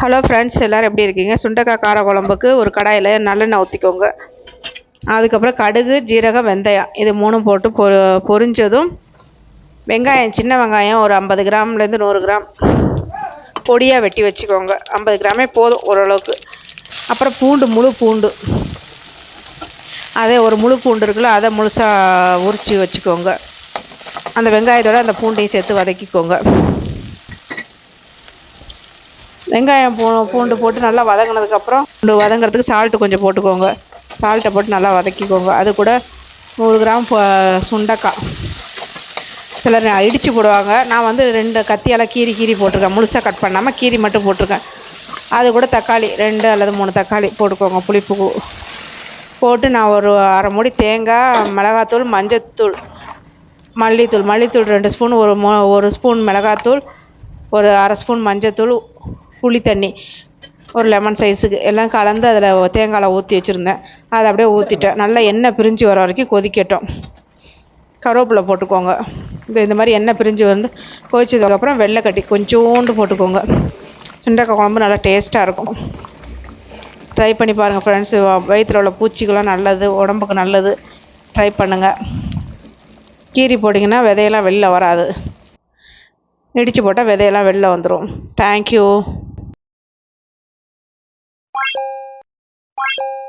Hello friends எல்லோரும் எப்படி இருக்கீங்க? சுண்டக்காய் கார குழம்புக்கு ஒரு கடாயில் நல்லெண்ணெய் ஊற்றிக்கோங்க அதுக்கப்புறம் கடுகு ஜீரகம் வெந்தயம். இது மூணும் போட்டு பொ பொரிஞ்சதும் வெங்காயம் சின்ன வெங்காயம் ஒரு ஐம்பது கிராம்லேருந்து நூறு கிராம். பொடியாக வெட்டி வச்சுக்கோங்க. ஐம்பது கிராமே போதும் ஓரளவுக்கு. அப்புறம் பூண்டு முழு பூண்டு. அதே ஒரு முழு பூண்டு இருக்குல்ல அதை முழுசாக உரித்து வச்சுக்கோங்க. அந்த வெங்காயத்தோடு அந்த பூண்டையும் சேர்த்து வதக்கிக்கோங்க. வெங்காயம் பூ பூண்டு போட்டு நல்லா வதங்கினதுக்கப்புறம் பூண்டு வதங்கிறதுக்கு சால்ட்டு கொஞ்சம் போட்டுக்கோங்க. சால்ட்டை போட்டு நல்லா வதக்கிக்கோங்க. அது கூட நூறு கிராம் சுண்டக்காய். சிலர் இடித்து போடுவாங்க. நான் வந்து ரெண்டு கத்தியால் கீரி கீரி போட்டிருக்கேன். முழுசாக கட் பண்ணாமல் கீரி மட்டும் போட்டிருக்கேன். அது கூட தக்காளி ரெண்டு அல்லது மூணு தக்காளி போட்டுக்கோங்க புளிப்பு போட்டு நான் ஒரு அரை மூடி தேங்காய் மிளகாத்தூள் மஞ்சத்தூள் மல்லித்தூள். மல்லித்தூள் ரெண்டு ஸ்பூன் ஒரு மோ ஒரு ஸ்பூன் மிளகாத்தூள் ஒரு அரை ஸ்பூன் மஞ்சத்தூள் புளி தண்ணி ஒரு லெமன் சைஸுக்கு எல்லாம் கலந்து அதில் தேங்காயில் ஊற்றி வச்சுருந்தேன். அதை அப்படியே ஊற்றிட்டேன் நல்லா எண்ணெய் பிரிஞ்சு வர வரைக்கும் கொதிக்கட்டும். கருவேப்பிலை போட்டுக்கோங்க. இந்த இந்த மாதிரி எண்ணெய் பிரிஞ்சு வந்து கொதிச்சதுக்கப்புறம் வெள்ளை கட்டி கொஞ்சோண்டு போட்டுக்கோங்க. சுண்டக்காய் குழம்பு நல்லா டேஸ்ட்டாக இருக்கும். ட்ரை பண்ணி பாருங்கள் ஃப்ரெண்ட்ஸ் வயிற்றில் உள்ள பூச்சிக்கெல்லாம் நல்லது உடம்புக்கு நல்லது. ட்ரை பண்ணுங்கள் கீரி போட்டிங்கன்னா விதையெல்லாம் வெளில வராது. இடித்து போட்டால் விதையெல்லாம் வெளில வந்துடும் தேங்க்யூ you